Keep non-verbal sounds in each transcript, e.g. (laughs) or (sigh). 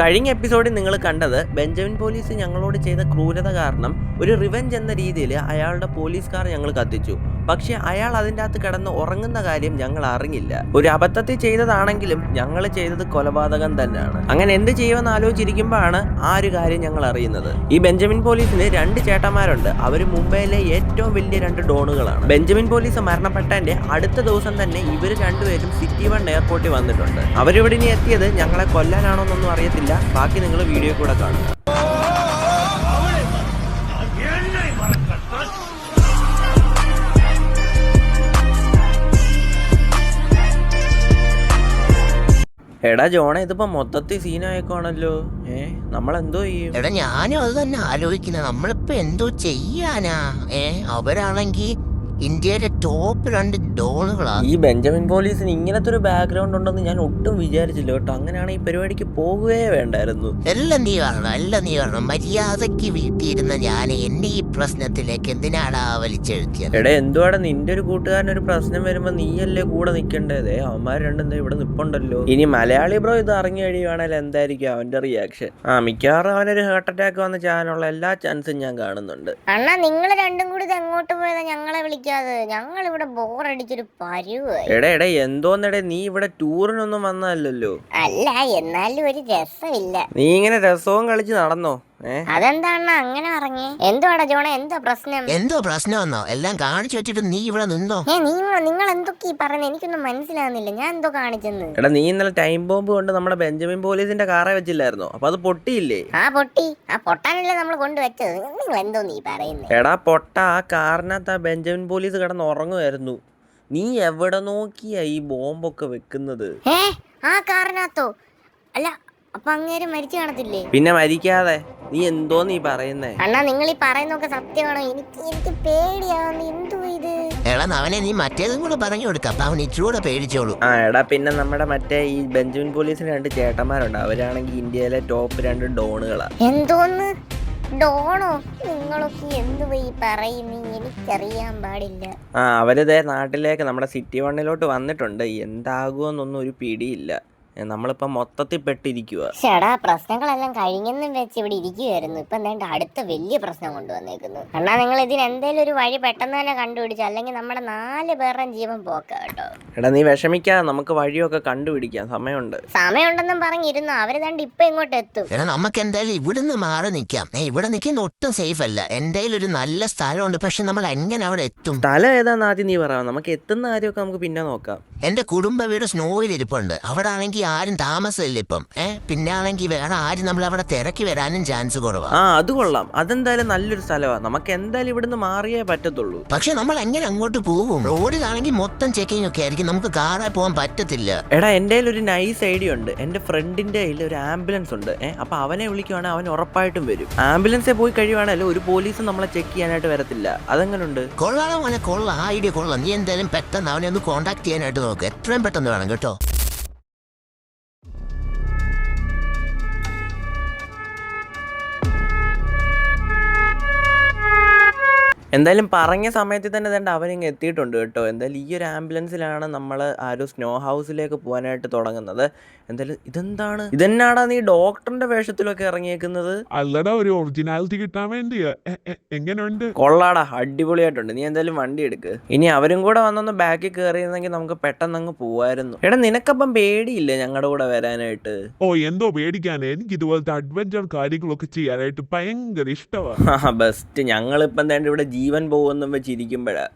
കഴിഞ്ഞ എപ്പിസോഡിൽ നിങ്ങൾ കണ്ടത് ബെഞ്ചമിൻ പോലീസ് ഞങ്ങളോട് ചെയ്ത ക്രൂരത കാരണം ഒരു റിവെഞ്ച് എന്ന രീതിയിൽ അയാളുടെ പോലീസ് കാർ ഞങ്ങൾ കത്തിച്ചു. പക്ഷെ അയാൾ അതിന്റെ അകത്ത് കിടന്ന് ഉറങ്ങുന്ന കാര്യം ഞങ്ങൾ അറിഞ്ഞില്ല. ഒരു അബദ്ധത്തിൽ ചെയ്തതാണെങ്കിലും ഞങ്ങൾ ചെയ്തത് കൊലപാതകം തന്നെയാണ്. അങ്ങനെ എന്ത് ചെയ്യുമെന്ന് ആലോചിച്ചിരിക്കുമ്പോഴാണ് ആ ഒരു കാര്യം ഞങ്ങൾ അറിയുന്നത്. ഈ ബെഞ്ചമിൻ പോലീസിന് രണ്ട് ചേട്ടന്മാരുണ്ട്. അവർ മുംബൈയിലെ ഏറ്റവും വലിയ രണ്ട് ഡോണുകളാണ്. ബെഞ്ചമിൻ പോലീസ് മരണപ്പെട്ടതിന്റെ അടുത്ത ദിവസം തന്നെ ഇവർ രണ്ടുപേരും സിറ്റി വൺ എയർപോർട്ടിൽ വന്നിട്ടുണ്ട്. അവരിവിടെ ഇനി എത്തിയത് ഞങ്ങളെ കൊല്ലാനാണോ എന്നൊന്നും അറിയത്തില്ല. ബാക്കി നിങ്ങൾ വീഡിയോ കൂടെ കാണുക. എടാ ജോണ ഇതിപ്പോ മൊത്തത്തിൽ സീനായേക്കാണല്ലോ ഏ നമ്മളെന്തോ ചെയ്യും? എടാ ഞാനും അത് തന്നെ ആലോചിക്കുന്നത് നമ്മളിപ്പോ എന്തോ ചെയ്യാനാ? ഏ അവരാണെങ്കി ഇന്ത്യയുടെ ടോപ്പ് രണ്ട് ഡോണുകളാ ഈ ബെഞ്ചമിൻ പോലീസിന് ഇങ്ങനത്തെ ഒരു ബാക്ക്ഗ്രൗണ്ട് ഉണ്ടെന്ന് ഞാൻ ഒട്ടും വിചാരിച്ചില്ല കേട്ടോ. അങ്ങനെയാണ് ഈ പരിപാടിക്ക് പോകുകയേ വേണ്ടായിരുന്നു. എല്ലാം നീ വരണം എല്ലാം നീ വരണം മര്യാദയ്ക്ക് വീട്ടിയിരുന്ന ഞാൻ എന്നെ ഈ പ്രശ്നത്തിലേക്ക് എന്തിനാടാ വലിച്ചെഴുത്തിയത്? എടാ എന്തുവാടാ നിന്റെ ഒരു കൂട്ടുകാരൻ ഒരു പ്രശ്നം വരുമ്പോ നീയല്ലേ കൂടെ നിൽക്കേണ്ടത് അവന്മാർ രണ്ടും ഇവിടെ നിപ്പുണ്ടല്ലോ. ഇനി മലയാളി ബ്രോ ഇത് അറിഞ്ഞു കഴിയുവാണെങ്കിൽ എന്തായിരിക്കും അവന്റെ റിയാക്ഷൻ ആ മിക്കവാറും അവനൊരു ഹാർട്ട് അറ്റാക്ക് വന്ന് ചാനുള്ള എല്ലാ ചാൻസും ഞാൻ കാണുന്നുണ്ട്. അണ്ണാ നിങ്ങൾ രണ്ടും കൂടി ഇത് എങ്ങോട്ട് പോയതാ? ഞങ്ങളെ വിളിക്കാതെ ഞങ്ങൾ ഇവിടെ ബോറടിച്ചൊരു പരുവായി. എടാ എടാ എന്തോന്നെടേ നീ ഇവിടെ ടൂറിനൊന്നും വന്നതല്ലല്ലോ. അല്ല എന്നാലും ഒരു രസമില്ല. നീ ഇങ്ങനെ രസവും കളിച്ച് നടന്നോ? ഏ? അതെന്താ അങ്ങനെ പറഞ്ഞേ? എന്തുവാടാ ജോണ? എന്തോ പ്രശ്നം? എന്തോ പ്രശ്നമെന്നോ? എല്ലാം കാണിച്ചു വെച്ചിട്ട് നീ ഇവിടെ നിന്നോ? ഏ നീ നിങ്ങൾ എന്തൊക്കെ പറയുന്നത് എനിക്കൊന്നും മനസ്സിലാവുന്നില്ല. ഞാൻ എന്തോ കാണിച്ചെന്ന്. എടാ നീ ഇന്നലെ ടൈം ബോംബ് കൊണ്ട് നമ്മുടെ ബെഞ്ചമിൻ പോലീസിന്റെ കാറെ വെച്ചില്ലായിരുന്നോ? അപ്പൊ അത് പൊട്ടിയില്ലേ? ആ പൊട്ടി. ആ പൊട്ടാനല്ലേ നമ്മൾ കൊണ്ടുവച്ചത്. നിങ്ങൾ എന്തോ നീ പറയുന്നത് എടാ പൊട്ട ആ കാറിനകത്ത് ആ ബെഞ്ചമിൻ പോലീസ് കിടന്ന് ഉറങ്ങുമായിരുന്നു. നീ എവിടെ നോക്കിയാ ഈ ബോംബൊക്കെ വെക്കുന്നത്? ഏ ആ കാറിനകത്തോ? അല്ല അപ്പൊ അങ്ങേര് മരിച്ചു കാണത്തില്ലേ? പിന്നെ മരിക്കാതെ? നീ എന്തോ നീ പറയുന്നേ? അണ്ണാ നിങ്ങൾ ഈ പറയുന്നൊക്കെ സത്യമാണോ? എനിക്ക് എനിക്ക് പേടിയാവുന്നു എന്തോ ഇത്? എടാ അവനെ നീ മറ്റേതും കൂടെ പറഞ്ഞു കൊടുക്ക. അപ്പൊ അവൻ ഇച്ചിരൂടെ പേടിച്ചോളൂ. ആ എടാ പിന്നെ നമ്മുടെ മറ്റേ ഈ ബെഞ്ചമിൻ പോലീസിന് രണ്ട് ചേട്ടന്മാരുണ്ട്. അവരാണെങ്കിൽ ഇന്ത്യയിലെ ടോപ്പ് രണ്ട് ഡോണുകളാ. എന്തോന്ന്? ഡോണോ? നിങ്ങളൊക്കെ എന്ത് പറയുന്നു? എനിക്കറിയാൻ പാടില്ല. ആ അവരിതേ നാട്ടിലേക്ക് നമ്മുടെ സിറ്റി വണ്ണിലോട്ട് വന്നിട്ടുണ്ട്. എന്താകുമെന്നൊന്നും ഒരു പിടിയില്ല. ഏ, നമ്മളിപ്പം മൊത്തത്തിൽ പെട്ടിരിക്കുക ചേടാ പ്രശ്നങ്ങളെല്ലാം കഴിഞ്ഞെന്നും വെച്ച് ഇവിടെ ഇരിക്കുകയായിരുന്നു ഇപ്പൊ എന്താണ്ട് അടുത്ത വലിയ പ്രശ്നം കൊണ്ടുവന്നേക്കുന്നു അണ്ണാ നിങ്ങൾ ഇതിന് എന്തെങ്കിലും ഒരു വഴി പെട്ടെന്ന് തന്നെ കണ്ടുപിടിച്ചു അല്ലെങ്കിൽ നമ്മുടെ നാല് പേരുടെ ജീവൻ പോക്ക കേട്ടോ. എടാ നീ വിഷമിക്ക നമുക്ക് വഴിയൊക്കെ കണ്ടുപിടിക്കാം. സമയമുണ്ട്. സമയമുണ്ടെന്നും പറഞ്ഞിരുന്നു അവർ ദണ്ട് ഇപ്പൊ ഇങ്ങോട്ട് എത്തും. എടാ നമുക്ക് എന്തായാലും ഇവിടുന്ന് മാറി നിൽക്കാം ഏ ഇവിടെ നിൽക്കുന്ന ഒട്ടും സേഫ് അല്ല. എന്റെ ഒരു നല്ല സ്ഥലമുണ്ട്. പക്ഷെ നമ്മൾ എങ്ങനെ അവിടെ എത്തും? സ്ഥലം ഏതാന്ന് ആദ്യം നീ പറയാം നമുക്ക് എത്തുന്ന കാര്യമൊക്കെ നമുക്ക് പിന്നെ നോക്കാം. എന്റെ കുടുംബ വീട് സ്നോയിൽ ഇരിപ്പുണ്ട്. അവിടെ ആണെങ്കിൽ ആരും താമസമില്ല ഇപ്പം. ഏ പിന്നെ ആണെങ്കിൽ വേറെ ആരും നമ്മൾ അവിടെ തിരക്കി വരാനും ചാൻസ് കുറവാ. ആ അത് കൊള്ളാം. അതെന്തായാലും നല്ലൊരു സ്ഥലമാണ് നമുക്ക് എന്തായാലും ഇവിടുന്ന് മാറിയേ പറ്റത്തുള്ളൂ. പക്ഷെ നമ്മൾ എങ്ങനെ അങ്ങോട്ട് പോകും? റോഡിലാണെങ്കിൽ മൊത്തം ചെക്കിംഗ് ഒക്കെ ആയിരിക്കും. നമുക്ക് കാറായി പോകാൻ പറ്റത്തില്ല. എടാ എന്റെ ഒരു നൈസ് ഐഡിയ ഉണ്ട്. എന്റെ ഫ്രണ്ടിന്റെ കയ്യിൽ ഒരു ആംബുലൻസ് ഉണ്ട്. അപ്പൊ അപ്പോൾ അവനെ വിളിക്കുവാണെങ്കിൽ അവൻ ഉറപ്പായിട്ടും വരും. ആംബുലൻസിൽ പോയി കഴിയുവാണല്ലോ ഒരു പോലീസും നമ്മളെ ചെക്ക് ചെയ്യാനായിട്ട് വരത്തില്ല. അതെങ്ങനുണ്ട്? കൊള്ളാം മോനെ കൊള്ളാം. ആ ഐഡിയ കൊള്ളാം. നീ എന്തായാലും പെട്ടെന്ന് അവനെ ഒന്ന് കോൺടാക്ട് ചെയ്യാനായിട്ട് നോക്ക്. എത്രയും പെട്ടെന്ന് വേണം കേട്ടോ. എന്തായാലും പറഞ്ഞ സമയത്ത് തന്നെ തന്നെ അവനിങ്ങ് എത്തിയിട്ടുണ്ട് കേട്ടോ. എന്തായാലും ഈ ഒരു ആംബുലൻസിലാണ് നമ്മൾ ആ ഒരു സ്നോ ഹൗസിലേക്ക് പോകാനായിട്ട് തുടങ്ങുന്നത്. എന്തായാലും ഇതെന്താണ്? ഇതെന്നാടാ നീ ഡോക്ടറിന്റെ വേഷത്തിലൊക്കെ ഇറങ്ങിയേക്കുന്നത്? അല്ലടാ ഒരു ഒറിജിനാലിറ്റി കിട്ടാൻ വേണ്ടി എങ്ങനെയുണ്ട് കൊള്ളാടാ അടിപൊളിയായിട്ടുണ്ട്. നീ എന്തായാലും വണ്ടി എടുക്ക്. ഇനി അവരും കൂടെ വന്നൊന്ന് ബാക്കിൽ കയറിയിരുന്നെങ്കിൽ നമുക്ക് പെട്ടെന്ന് അങ്ങ് പോവായിരുന്നു. എടാ നിനക്കപ്പം പേടിയില്ലേ ഞങ്ങളുടെ കൂടെ വരാനായിട്ട്? ഓ എന്തോ പേടിക്കാൻ എനിക്ക് ഇതുപോലത്തെ അഡ്വഞ്ചർ കാര്യങ്ങളൊക്കെ ചെയ്യാനായിട്ട് ഭയങ്കര ഇഷ്ടമാണ് ബെസ്റ്റ് (laughs) ഞങ്ങളിപ്പം തന്നെ ഇവിടെ ജീവൻ പോകുമെന്നും വെച്ചിരിക്കുമ്പോഴാ.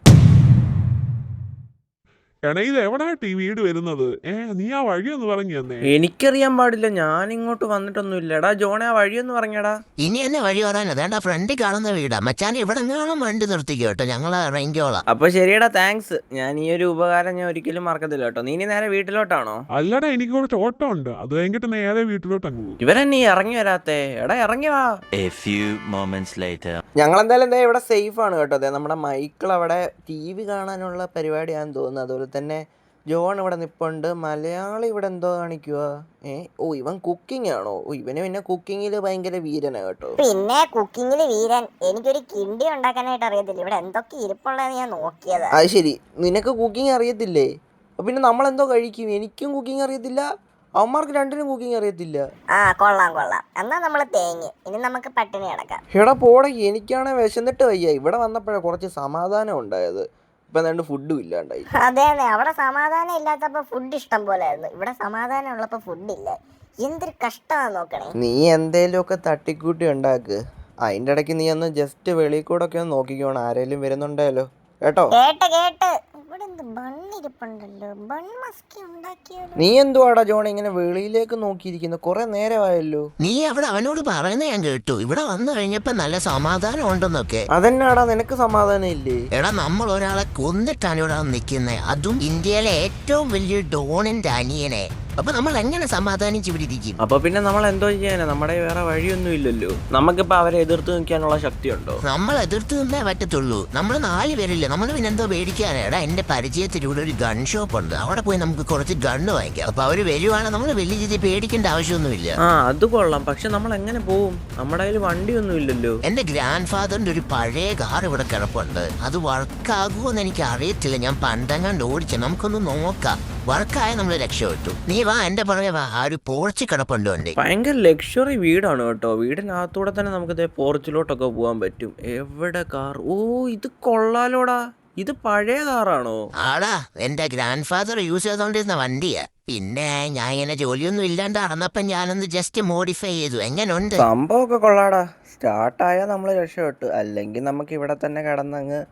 എടാ ഇത് എവിടായിട്ട് ഈ വീട് വരുന്നത്? ഏ നീ ആ വഴി ഒന്ന് പറഞ്ഞു തന്നെ. എനിക്കറിയാൻ പാടില്ല ഞാൻ ഇങ്ങോട്ട് വന്നിട്ടൊന്നുമില്ല. എടാ ജോണെ ആ വഴിയൊന്ന് പറഞ്ഞടാ. ഇനി എന്നെ വഴി പറയാനോ വേണ്ടാ ഫ്രണ്ടിൽ കാണുന്ന വീടാ. മച്ചാൻ ഇവിടെ എങ്ങാനും വണ്ടി നിർത്തിക്കോ കേട്ടോ ഞങ്ങൾ ഇറങ്ങിക്കോളാം അപ്പൊ ശരിയടാ താങ്ക്സ് ഞാൻ ഈ ഒരു ഉപകാരം ഞാൻ ഒരിക്കലും മറക്കത്തില്ല കേട്ടോ. നീ ഇനി നേരെ വീട്ടിലോട്ടാണോ? അല്ലടാ എനിക്ക് കുറച്ച് ഓട്ടം ഉണ്ട്. അത് കഴിഞ്ഞിട്ട് നേരെ വീട്ടിലോട്ട് അങ്ങ് പോകും. ഇവരെന്നെ ഈ ഇറങ്ങി വരാത്തേ? എടാ ഇറങ്ങി വാ. A few moments later. ഞങ്ങൾ എന്തായാലും എന്താ ഇവിടെ സേഫ് ആണ് കേട്ടോ. അതെ നമ്മുടെ മൈക്കിൾ അവിടെ ടി വി കാണാനുള്ള പരിപാടിയാണെന്ന് തോന്നുന്നു. അതുപോലെ തന്നെ ജോൺ ഇവിടെ നിപ്പുണ്ട്. മലയാളി ഇവിടെ എന്തോ കാണിക്കുക ഏ ഓ ഇവൻ കുക്കിംഗ് ആണോ? ഓ ഇവന് പിന്നെ കുക്കിംഗിൽ ഭയങ്കര വീരനാണ് കേട്ടോ. പിന്നെ കുക്കിംഗിൽ വീരൻ. എനിക്കൊരു കിണ്ടി ഉണ്ടാക്കാനായിട്ട് അറിയത്തില്ല. ഇവിടെ എന്തൊക്കെ ഇരിപ്പുള്ളതെന്ന് ഞാൻ നോക്കിയത്. അത് ശരി. നിനക്ക് കുക്കിംഗ് അറിയത്തില്ലേ? പിന്നെ നമ്മൾ എന്തോ കഴിക്കും. എനിക്കും കുക്കിംഗ് അറിയത്തില്ല. അവന്മാർക്ക് രണ്ടിനും കുക്കിംഗ് അറിയത്തില്ല. ആ കൊള്ളാം കൊള്ളാം. എന്നാ നമ്മൾ തേങ്ങി. ഇനി നമുക്ക് പട്ടിണി അടക്കാം എടാ പോടെ എനിക്കാണെ വിശന്നിട്ട് വയ്യ. ഇവിടെ വന്നപ്പോഴാണ് കുറച്ച് സമാധാനം ഉണ്ടായത്. ഇപ്പം എന്താണ്ട് ഫുഡും ഇല്ലാണ്ടായി. അതെ അതെ അവിടെ സമാധാനം ഇല്ലാത്തപ്പോ ഫുഡ് ഇഷ്ടം പോലെ ആയിരുന്നു ഇവിടെ സമാധാനം ഉള്ളപ്പോ ഫുഡ് ഇല്ല. എന്തൊരു കഷ്ടമാ നോക്കണേ. നീ എന്തേലുമൊക്കെ തട്ടിക്കൂട്ടി ഉണ്ടാക്ക്. അതിന്റെ ഇടയ്ക്ക് നീ ഒന്ന് ജസ്റ്റ് വെളിയിൽ കൂടെ ഒക്കെ ഒന്ന് നോക്കിക്കോണം. ആരെങ്കിലും വരുന്നുണ്ടല്ലോ കേട്ടോ? കേട്ട് കേട്ട്. നീ എന്തുവാടാ ജോൺ ഇങ്ങനെ വെളിയിലേക്ക് നോക്കിയിരിക്കുന്നു? കുറെ നേരമായല്ലോ. നീ അവിടെ അവനോട് പറയുന്ന ഞാൻ കേട്ടു. ഇവിടെ വന്നു കഴിഞ്ഞപ്പോ നല്ല സമാധാനം ഉണ്ടെന്നൊക്കെ. അതെന്നാടാ? നിനക്ക് സമാധാനം ഇല്ലേ? എടാ നമ്മൾ ഒരാളെ കൊന്നിട്ടാണ് ഇവിടെ നിൽക്കുന്നത് അതും ഇന്ത്യയിലെ ഏറ്റവും വലിയ ഡോണിന്റെ അനിയനെ. അപ്പൊ നമ്മൾ എങ്ങനെ സമാധാനിച്ച് ഇവിടെ ഇരിക്കും അപ്പൊ പിന്നെ നമ്മൾ എന്തോ ചെയ്യാനാ? നമ്മുടെ വേറെ വഴിയൊന്നും ഇല്ലല്ലോ. നമുക്കിപ്പോ അവരെ എതിർത്ത് നിൽക്കാനുള്ള ശക്തിയുണ്ടോ? നമ്മൾ എതിർത്ത് നിന്നേ പറ്റത്തുള്ളൂ. നമ്മൾ നാല് പേരില്ല? നമ്മൾ പിന്നെ എന്തോ പേടിക്കാനാടാ എന്റെ പരിചയത്തിലൂടെ ഒരു ഗൺ ഷോപ്പ് ഉണ്ട്. അവിടെ പോയി നമുക്ക് കുറച്ച് ഗണ്ണ് വാങ്ങിക്കാം. അപ്പൊ അവർ വരുവാണെങ്കിൽ നമ്മൾ വലിയ രീതിയിൽ പേടിക്കേണ്ട ആവശ്യമൊന്നുമില്ല. ആ അത് കൊള്ളാം. പക്ഷെ നമ്മൾ എങ്ങനെ പോവും? നമ്മുടെ കയ്യിൽ വണ്ടിയൊന്നും ഇല്ലല്ലോ. എന്റെ ഗ്രാൻഡ് ഫാദറിന്റെ ഒരു പഴയ കാർ ഇവിടെ കിടപ്പുണ്ട്. അത് വർക്കാകുമോ എന്ന് എനിക്ക് അറിയത്തില്ല ഞാൻ പണ്ടങ്ങാണ്ട് ഓടിച്ച. നമുക്കൊന്ന് നോക്കാം. വർക്കായ നമ്മൾ രക്ഷപ്പെട്ടു. നീ വാ എന്റെ പുറകെ വാ. ആ ഒരു പോർച്ച് കിടപ്പുണ്ട് ഭയങ്കര ലക്ഷറി വീടാണ് കേട്ടോ. വീടിനകത്തൂടെ തന്നെ നമുക്ക് ഇതേ പോർച്ചിലോട്ടൊക്കെ പോകാൻ പറ്റും. എവിടെ കാർ? ഓ ഇത് കൊള്ളാലോടാ. ഇത് പഴയ കാറാണോ? ആടാ എന്റെ ഗ്രാൻഡ് ഫാദർ യൂസ് ചെയ്തോണ്ടിരുന്ന വണ്ടിയാ. പിന്നെ ഞാൻ ഇങ്ങനെ ജോലിയൊന്നും ഇല്ലാണ്ട് നടന്നപ്പോ ഞാനൊന്ന് ജസ്റ്റ് മോഡിഫൈ ചെയ്തു. എങ്ങനെയുണ്ട് സംഭവമൊക്കെ കൊള്ളാടാ. സ്റ്റാർട്ടായാൽ നമ്മൾ രക്ഷപ്പെട്ടു. അല്ലെങ്കിൽ നമുക്ക് ഇവിടെ തന്നെ കിടന്നങ്ങ്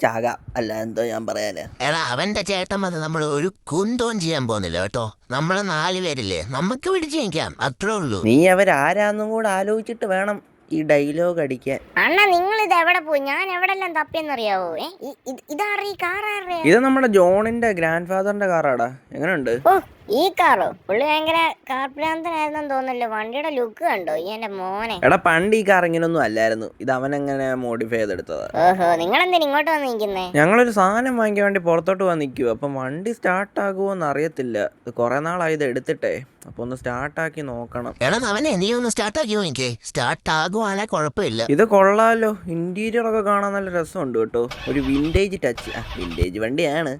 ചാകാം. അല്ല എന്തോ ഞാൻ പറയാനേ. എടാ അവന്റെ ചേട്ടൻ വന്ന് നമ്മൾ ഒരു കുന്തവും ചെയ്യാൻ പോകുന്നില്ല കേട്ടോ. നമ്മളെ നാല് പേരില്ലേ നമുക്ക് പിടിച്ചു നിൽക്കാം. അത്രേ ഉള്ളൂ. നീ അവരാരാന്നും കൂടെ ആലോചിച്ചിട്ട് വേണം ഈ ഡയലോഗ് അടിക്കാൻ. അണ്ണ നിങ്ങൾ ഇത് എവിടെ പോയി? ഞാൻ എവിടെല്ലാം തപ്പിയെന്നറിയാവോ? ഏ ഇ- ഇത്- ഇതാരുടെ ഈ കാർ ആരുടെ? ഇത് നമ്മുടെ ജോണിന്റെ ഗ്രാൻഡ് ഫാദറിന്റെ കാറാടാ. എങ്ങനെയുണ്ട് ഓ ഈ കാറോ പുള്ളി ഭയങ്കര കാർ ഭ്രാന്തനായിരുന്നെന്ന് തോന്നല്ലോ വണ്ടിയുടെ ലുക്ക് കണ്ടോ? ഈ എന്റെ മോനെ. എടാ പണ്ട് ഈ കാർ ഇങ്ങനൊന്നും അല്ലായിരുന്നു. ഇത് അവൻ എങ്ങനെ മോഡിഫൈ ചെയ്തെടുത്തതാ? ഓഹോ നിങ്ങൾ എന്തിനാ ഇങ്ങോട്ട് വന്ന് നിൽക്കുന്നേ? ഞങ്ങളൊരു സാധനം വാങ്ങിക്കാൻ വേണ്ടി പുറത്തോട്ട് വന്ന് നിൽക്കുക അപ്പം വണ്ടി സ്റ്റാർട്ട് ആകുമോന്ന് അറിയത്തില്ല. ഇത് കുറേ നാളായി ഇത് എടുത്തിട്ടേ. അപ്പോൾ ഒന്ന് സ്റ്റാർട്ട് ആക്കി നോക്കണം. എടാ അവനെ നീ ഒന്ന് സ്റ്റാർട്ട് ആക്കിയോ എനിക്ക്? സ്റ്റാർട്ട് ആകുവാണെ കുഴപ്പമില്ല. ഇത് കൊള്ളാലോ. ഇന്റീരിയർ ഒക്കെ കാണാൻ നല്ല രസമുണ്ട് കേട്ടോ. ഒരു വിന്റേജ് ടച്ച് വിന്റേജ് വണ്ടിയാണ്.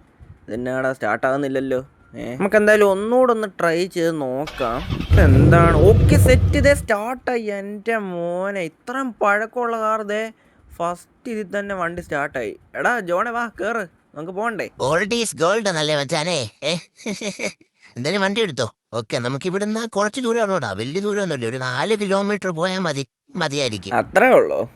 ഇതെന്നാടാ സ്റ്റാർട്ട് ആകുന്നില്ലല്ലോ. നമുക്ക് എന്തായാലും ഒന്നുകൂടെ ഒന്ന് ട്രൈ ചെയ്ത് നോക്കാം. എന്താണ് ഓക്കെ സെറ്റ് ഇതേ സ്റ്റാർട്ടായി എന്റെ മോനെ ഇത്രയും പഴക്കമുള്ള കാർ ഇതേ ഫസ്റ്റ് ഇതിൽ തന്നെ വണ്ടി സ്റ്റാർട്ടായി എടാ ജോണെ വാ കേറ്. നമുക്ക് പോകണ്ടേ? ഓൾഡ് ഈസ് ഗോൾഡ് എന്നല്ലേ മച്ചാനേ? ഏ? (laughs) എന്തായാലും വണ്ടി എടുത്തോ? ഓക്കെ നമുക്ക് ഇവിടുന്ന് കുറച്ച് ദൂരമാണോടാ? വലിയ ദൂരമൊന്നുമില്ല. ഒരു നാല് കിലോമീറ്റർ പോയാൽ മതി. മതിയായിരിക്കും. അത്രേ ഉള്ളൂ.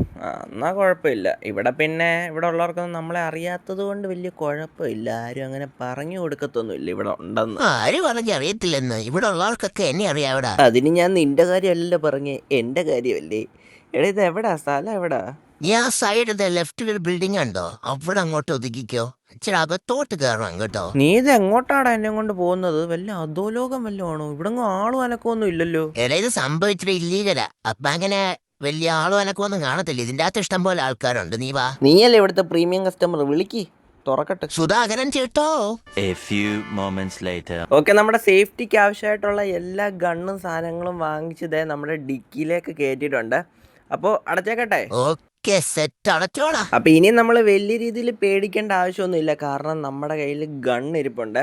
എന്നാ കുഴപ്പമില്ല. ഇവിടെ പിന്നെ ഇവിടെ ഉള്ളവർക്കൊന്നും നമ്മളെ അറിയാത്തത് കൊണ്ട് വലിയ കുഴപ്പമില്ല. ആരും അങ്ങനെ പറഞ്ഞു കൊടുക്കത്തൊന്നുമില്ല ഇവിടെ ഉണ്ടെന്ന്. ആരും പറഞ്ഞ് അറിയത്തില്ലെന്ന്? ഇവിടെ ഉള്ളവർക്കൊക്കെ എന്നെ അറിയാവിടാ. അതിന് ഞാൻ നിന്റെ കാര്യമല്ലല്ലോ പറഞ്ഞ്. എന്റെ കാര്യമല്ലേ? എടാ ഇത് എവിടാ? സ്ഥലം എവിടാ? ഞാൻ ആ സൈഡ് ലെഫ്റ്റിൽ ഒരു ബിൽഡിംഗ് ഉണ്ടോ? അവിടെ അങ്ങോട്ട് ഒതുക്കിക്കോ. കയറണം കേട്ടോ. നീ ഇത് എങ്ങോട്ടാടാ എന്നെ കൊണ്ട് പോകുന്നത്? വല്ല അധോലോകം വല്ലതും ആണോ? ഇവിടെ ആളും അനക്കമൊന്നും ഇല്ലല്ലോ. എടാ ഇത് സംഭവിച്ചിട്ട് ഇല്ലീഗലാ. അപ്പൊ അങ്ങനെ വലിയ ആളും എനക്കൊന്നും കാണത്തില്ല. ഇതിന്റെ അകത്ത് ഇഷ്ടം പോലെ ആൾക്കാരുണ്ട്. നീ വാ. നീയല്ലേ ഇവിടുത്തെ പ്രീമിയം കസ്റ്റമർ? വിളിക്ക്. തുറക്കട്ടെ. സുധാകരൻ ചേട്ടോ. A few moments later. Okay നമ്മുടെ സേഫ്റ്റിക്ക് ആവശ്യമായിട്ടുള്ള എല്ലാ ഗണ്ണും സാധനങ്ങളും വാങ്ങിച്ചതേ നമ്മുടെ ഡിക്കിയിലേക്ക് കയറ്റിയിട്ടുണ്ട്. അപ്പോൾ അടച്ചേക്കട്ടെ. ഓക്കെ സെറ്റ് അടച്ചോടാ അപ്പോൾ ഇനി നമ്മൾ വലിയ രീതിയിൽ പേടിക്കേണ്ട ആവശ്യമൊന്നുമില്ല. കാരണം നമ്മുടെ കയ്യിൽ ഗൺ ഇരിപ്പുണ്ട്.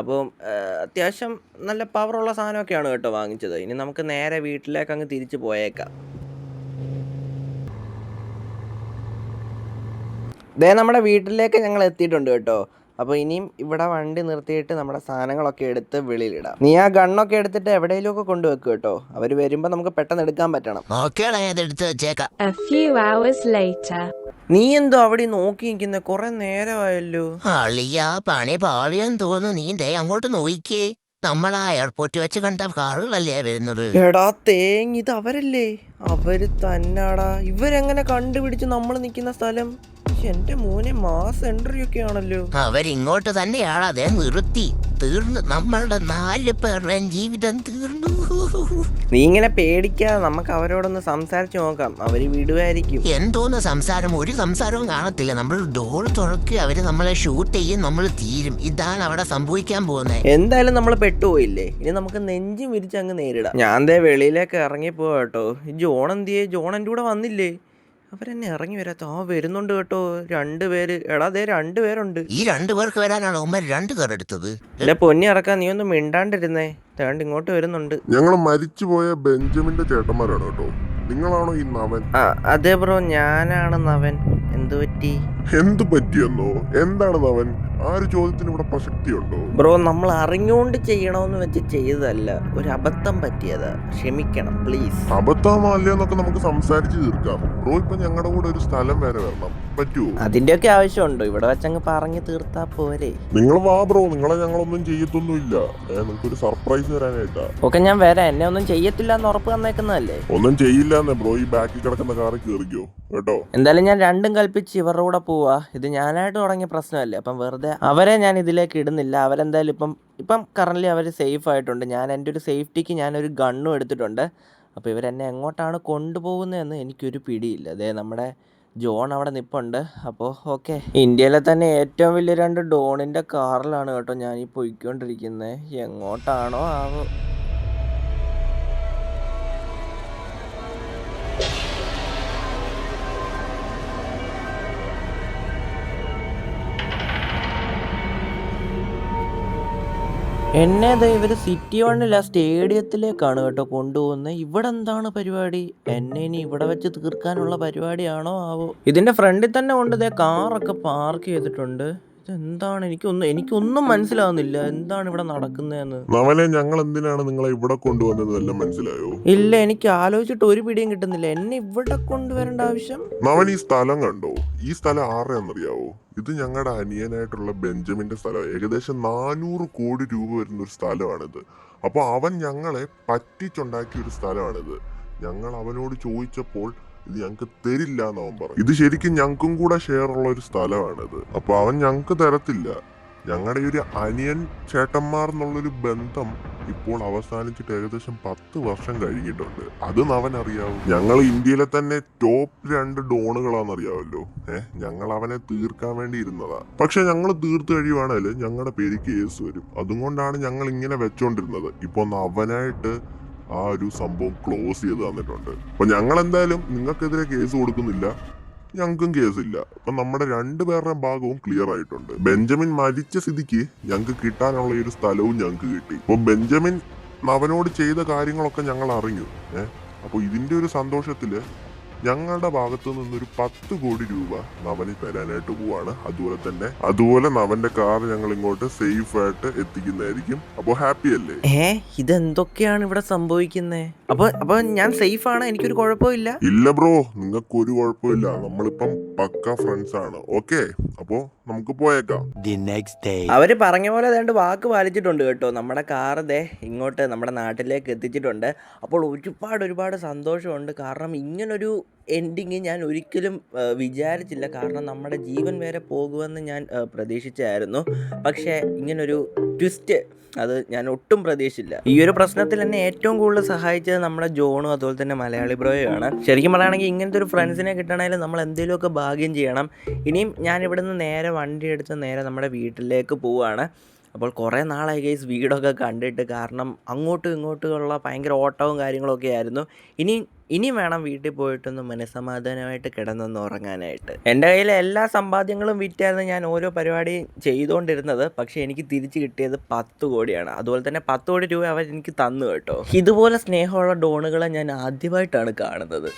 അപ്പോൾ അത്യാവശ്യം നല്ല പവറുള്ള സാധനമൊക്കെയാണ് കേട്ടോ വാങ്ങിച്ചത്. ഇനി നമുക്ക് നേരെ വീട്ടിലേക്ക് അങ്ങ് തിരിച്ചു പോയേക്കാം. ദേ നമ്മുടെ വീട്ടിലേക്ക് ഞങ്ങൾ എത്തിയിട്ടുണ്ട് കേട്ടോ. അപ്പോൾ ഇനിയും ഇവിടെ വണ്ടി നിർത്തിയിട്ട് നമ്മുടെ സാധനങ്ങളൊക്കെ എടുത്ത് വെളിയിലിടാം. നീ ആ ഗണ്ണൊക്കെ എടുത്തിട്ട് എവിടെയെങ്കിലുമൊക്കെ കൊണ്ടുവെക്കും കേട്ടോ. അവർ വരുമ്പോൾ നമുക്ക് പെട്ടെന്ന് എടുക്കാൻ പറ്റണം. ഓക്കേടാ ഞാൻ എടുത്ത് A few hours later. നീ എന്തോ അവിടെ നോക്കി നിൽക്കുന്ന? കുറെ നേരമായല്ലോ. അളിയാ പണി പാളിയെന്ന് തോന്നുന്നു. നീ ദേ അങ്ങോട്ട് നോക്കിക്കേ നമ്മൾ ആ എയർപോർട്ടിൽ വെച്ച് കണ്ട കാറുകളല്ലേ വരുന്നത്. എടാ തേങ്ങ ഇത് അവരല്ലേ? അവർ തന്നാടാ. ഇവരെങ്ങനെ കണ്ടുപിടിച്ച് നമ്മൾ നിൽക്കുന്ന സ്ഥലം? എന്റെ മോനെ മാസ് എൻട്രി ഒക്കെ ആണല്ലോ. അവരിങ്ങോട്ട് തന്നെയാണ് അതേ നിർത്തി. തീർന്നു. നമ്മളുടെ നാല് പേരുടെ ജീവിതം തീർന്നു. നീ ഇങ്ങനെ പേടിക്കാതെ നമുക്ക് അവരോടൊന്ന് സംസാരിച്ചു നോക്കാം. അവർ വിടുവായിരിക്കും. എന്തോന്ന് സംസാരം? ഒരു സംസാരവും കാണത്തില്ല. നമ്മൾ ഡോർ തുറക്കുക അവർ നമ്മളെ ഷൂട്ട് ചെയ്യും നമ്മൾ തീരും. ഇതാണ് അവിടെ സംഭവിക്കാൻ പോകുന്നത്. എന്തായാലും നമ്മൾ പെട്ടുപോയില്ലേ? ഇനി നമുക്ക് നെഞ്ചും വിരിച്ച് അങ്ങ് നേരിടാം. ഞാൻ ദേ വെളിയിലേക്ക് ഇറങ്ങി പോവാട്ടോ ജോൺ എന്തിയേ? ജോൺ എന്റെ കൂടെ വന്നില്ലേ? അവരെന്നെ ഇറങ്ങി വരാത്ത ആ വരുന്നുണ്ട് കേട്ടോ. രണ്ടുപേര് എടാ ദേ രണ്ടുപേരുണ്ട് ഈ രണ്ടുപേർക്ക് വരാനാണ് ഉമ്മ രണ്ട് കാർ എടുത്തത്. എന്റെ പൊന്നി ഇറക്കാൻ നീ ഒന്നും മിണ്ടാണ്ടിരുന്നേ. തേണ്ട് ഇങ്ങോട്ട് വരുന്നുണ്ട്. ഞങ്ങൾ മരിച്ചുപോയ ബെഞ്ചമിന്റെ ചേട്ടന്മാരാണ് കേട്ടോ. നിങ്ങളാണോ ഈ നവൻ? ആ അതെ ബ്രോ ഞാനാണ് നവൻ. എന്തു പറ്റി? എന്ത് പറ്റിയെന്നോ? എന്താണെന്ന് അവൻ? ആ ഒരു ചോദ്യത്തിന് ഇവിടെ പ്രസക്തിയുണ്ടോ? ബ്രോ നമ്മൾ അറിഞ്ഞുകൊണ്ട് ചെയ്യണമെന്ന് വെച്ച് ചെയ്തതല്ല ഒരു അബദ്ധം പറ്റിയതാ. ക്ഷമിക്കണം പ്ലീസ് അബദ്ധമാണോ അല്ലയോന്നൊക്കെ നമുക്ക് സംസാരിച്ച് തീർക്കാം. ബ്രോ ഇപ്പൊ ഞങ്ങളുടെ കൂടെ ഒരു സ്ഥലം വരെ വരണം. പറ്റുമോ അതിന്റെയൊക്കെ ആവശ്യമുണ്ടോ. ഇവിടെ വെച്ചങ്ങ് പറഞ്ഞു തീർത്താ പോരെ. നിങ്ങൾ വാ ബ്രോ നിങ്ങളെ ഞങ്ങളൊന്നും ചെയ്യത്തൊന്നുമില്ല. നിങ്ങൾക്ക് നിങ്ങൾക്കൊരു സർപ്രൈസ് തരാനായിട്ടാ. ഓക്കെ ഞാൻ വരാം. എന്നെ ഒന്നും ചെയ്യത്തില്ല എന്ന് ഉറപ്പ് തന്നേക്കുന്നതല്ലേ? ഒന്നും ചെയ്യില്ല ബ്രോ ഈ ബാക്കിൽ കിടക്കുന്ന കയറിക്കോ കേട്ടോ? എന്തായാലും ഞാൻ രണ്ടും കൽപ്പിച്ച് ഇവരുടെ കൂടെ പോവാ. ഇത് ഞാനായിട്ട് തുടങ്ങിയ പ്രശ്നമല്ലേ. അപ്പം വെറുതെ അവരെ ഞാൻ ഇതിലേക്ക് ഇടുന്നില്ല. അവരെന്തായാലും ഇപ്പം ഇപ്പം കറന്റ് അവർ സേഫ് ആയിട്ടുണ്ട്. ഞാൻ എന്റെ ഒരു സേഫ്റ്റിക്ക് ഞാനൊരു ഗണ്ണും എടുത്തിട്ടുണ്ട്. അപ്പോൾ ഇവരെന്നെ എങ്ങോട്ടാണ് കൊണ്ടുപോകുന്നതെന്ന് എനിക്കൊരു പിടിയില്ല. അതെ നമ്മുടെ ജോൺ അവിടെ നിപ്പുണ്ട്. അപ്പോൾ ഓക്കെ. ഇന്ത്യയിലെ തന്നെ ഏറ്റവും വലിയ രണ്ട് ഡോണിന്റെ കാറിലാണ് കേട്ടോ ഞാൻ ഈ പൊയ്ക്കൊണ്ടിരിക്കുന്നത് എങ്ങോട്ടാണോ ആവോ. എന്നെ ദേ ഇവർ സിറ്റി വണ്ണില്ല സ്റ്റേഡിയത്തിലേക്കാണ് കേട്ടോ കൊണ്ടുപോകുന്നത് ഇവിടെ എന്താണ് പരിപാടി? എന്നെ ഇനി ഇവിടെ വെച്ച് തീർക്കാനുള്ള പരിപാടിയാണോ ആവോ? ഇതിന്റെ ഫ്രണ്ടിൽ തന്നെ കൊണ്ട് കാറൊക്കെ പാർക്ക് ചെയ്തിട്ടുണ്ട്. ഇതെന്താണ്? എനിക്കൊന്നും എനിക്കൊന്നും മനസ്സിലാവുന്നില്ല. എന്താണ് ഇവിടെ നടക്കുന്നതെന്ന്. ഞങ്ങൾ എന്തിനാണ് നിങ്ങളെ ഇവിടെ കൊണ്ടുവന്നതെല്ലാം മനസ്സിലായോ? ഇല്ല എനിക്ക് ആലോചിച്ചിട്ട് ഒരു പിടിയും കിട്ടുന്നില്ല. എന്നെ ഇവിടെ കൊണ്ടുവരേണ്ട ആവശ്യം? നവൻ ഈ സ്ഥലം കണ്ടോ? ഈ സ്ഥലം ആരെയാണെന്നറിയാവോ ഇത് ഞങ്ങളുടെ അനിയനായിട്ടുള്ള ബെഞ്ചമിന്റെ സ്ഥലം. ഏകദേശം നാനൂറ് കോടി രൂപ വരുന്ന ഒരു സ്ഥലമാണിത്. അപ്പോൾ അവൻ ഞങ്ങളെ പറ്റിച്ചുണ്ടാക്കിയ ഒരു സ്ഥലമാണിത്. ഞങ്ങൾ അവനോട് ചോദിച്ചപ്പോൾ ഇത് ഞങ്ങൾക്ക് തരില്ല എന്ന് അവൻ പറഞ്ഞു. ഇത് ശരിക്കും ഞങ്ങൾക്കും കൂടെ ഷെയർ ഉള്ള ഒരു സ്ഥലമാണിത്. അപ്പൊ അവൻ ഞങ്ങൾക്ക് തരത്തില്ല. ഞങ്ങളുടെ ഈ ഒരു അനിയൻ ചേട്ടന്മാർ എന്നുള്ളൊരു ബന്ധം ഇപ്പോൾ അവസാനിച്ചിട്ട് ഏകദേശം പത്ത് വർഷം കഴിഞ്ഞിട്ടുണ്ട്. അത് അവൻ അറിയാവും. ഞങ്ങൾ ഇന്ത്യയിലെ തന്നെ ടോപ്പ് രണ്ട് ഡോണുകളാണെന്നറിയാവല്ലോ. ഏഹ് ഞങ്ങൾ അവനെ തീർക്കാൻ വേണ്ടി ഇരുന്നതാ. പക്ഷെ ഞങ്ങൾ തീർത്തു കഴിയുവാണെങ്കിൽ ഞങ്ങളുടെ പേര് കേസ് വരും. അതുകൊണ്ടാണ് ഞങ്ങൾ ഇങ്ങനെ വെച്ചോണ്ടിരുന്നത്. ഇപ്പൊ അവനായിട്ട് ആ ഒരു സംഭവം ക്ലോസ് ചെയ്ത് തന്നിട്ടുണ്ട്. അപ്പൊ ഞങ്ങൾ എന്തായാലും നിങ്ങൾക്കെതിരെ കേസ് കൊടുക്കുന്നില്ല. ഞങ്ങൾക്കും കേസില്ല അപ്പൊ നമ്മുടെ രണ്ടുപേരുടെ ഭാഗവും ക്ലിയർ ആയിട്ടുണ്ട്. ബെഞ്ചമിൻ മരിച്ച സ്ഥിതിക്ക് ഞങ്ങൾക്ക് കിട്ടാനുള്ള ഒരു സ്ഥലവും ഞങ്ങൾക്ക് കിട്ടി. അപ്പൊ ബെഞ്ചമിൻ അവനോട് ചെയ്ത കാര്യങ്ങളൊക്കെ ഞങ്ങൾ അറിഞ്ഞു. ഏഹ് അപ്പൊ ഇതിന്റെ ഒരു സന്തോഷത്തിൽ ഞങ്ങളുടെ ഭാഗത്തു നിന്നൊരു പത്ത് കോടി രൂപ നവന് തരാനായിട്ട് പോവാണ്. അതുപോലെ തന്നെ അതുപോലെ നവന്റെ കാർ ഞങ്ങൾ ഇങ്ങോട്ട് സേഫ് ആയിട്ട് എത്തിക്കുന്നതായിരിക്കും. അപ്പോൾ ഹാപ്പി അല്ലേ? ഏ ഇതെന്തൊക്കെയാണ് ഇവിടെ സംഭവിക്കുന്നത് അപ്പൊ അപ്പൊ ഞാൻ സേഫ് ആണ് എനിക്കൊരു കുഴപ്പമില്ല. ഇല്ല ബ്രോ നിങ്ങൾക്ക് ഒരു കുഴപ്പമില്ല. നമ്മളിപ്പം പക്ക ഫ്രണ്ട്സ് ആണ്. ഓക്കെ അപ്പോ നമുക്ക് പോയേക്കാം. അവർ പറഞ്ഞ പോലെ ഏതാണ്ട് വാക്ക് പാലിച്ചിട്ടുണ്ട് കേട്ടോ. നമ്മുടെ കാർ ദേ ഇങ്ങോട്ട് നമ്മുടെ നാട്ടിലേക്ക് എത്തിച്ചിട്ടുണ്ട്. അപ്പോൾ ഒരുപാട് ഒരുപാട് സന്തോഷമുണ്ട്. കാരണം ഇങ്ങനൊരു എൻഡിങ് ഞാൻ ഒരിക്കലും വിചാരിച്ചില്ല. കാരണം നമ്മുടെ ജീവൻ വരെ പോകുമെന്ന് ഞാൻ പ്രതീക്ഷിച്ചായിരുന്നു. പക്ഷേ ഇങ്ങനൊരു ട്വിസ്റ്റ് അത് ഞാൻ ഒട്ടും പ്രതീക്ഷിച്ചില്ല. ഈ ഒരു പ്രശ്നത്തിൽ എന്നെ ഏറ്റവും കൂടുതൽ സഹായിച്ചത് നമ്മുടെ ജോണും അതുപോലെ തന്നെ മലയാളി ബ്രോയുമാണ്. ശരിക്കും പറയുകയാണെങ്കിൽ ഇങ്ങനത്തെ ഒരു ഫ്രണ്ട്സിനെ കിട്ടണമെങ്കിൽ നമ്മൾ എന്തെങ്കിലുമൊക്കെ ഭാഗ്യം ചെയ്യണം. ഇനിയും ഞാൻ ഇവിടുന്ന് നേരെ വണ്ടി എടുത്ത് നേരെ നമ്മുടെ വീട്ടിലേക്ക് പോവുകയാണ് അപ്പോൾ കുറേ നാളായി ഗൈസ് വീടൊക്കെ കണ്ടിട്ട് കാരണം അങ്ങോട്ടും ഇങ്ങോട്ടുമുള്ള ഭയങ്കര ഓട്ടവും കാര്യങ്ങളൊക്കെ ആയിരുന്നു. ഇനി ഇനി വേണം വീട്ടിൽ പോയിട്ടൊന്ന് മനസ്സമാധാനമായിട്ട് കിടന്നൊന്ന് ഉറങ്ങാനായിട്ട്. എന്റെ കയ്യിൽ എല്ലാ സമ്പാദ്യങ്ങളും വിറ്റായിരുന്നു ഞാൻ ഓരോ പരിപാടിയും ചെയ്തുകൊണ്ടിരുന്നത്. പക്ഷേ എനിക്ക് തിരിച്ചു കിട്ടിയത് പത്ത് കോടിയാണ്. അതുപോലെ തന്നെ പത്ത് കോടി രൂപ അവർ എനിക്ക് തന്നു കേട്ടോ. ഇതുപോലെ സ്നേഹമുള്ള ഡോണുകളെ ഞാൻ ആദ്യമായിട്ടാണ് കാണുന്നത്.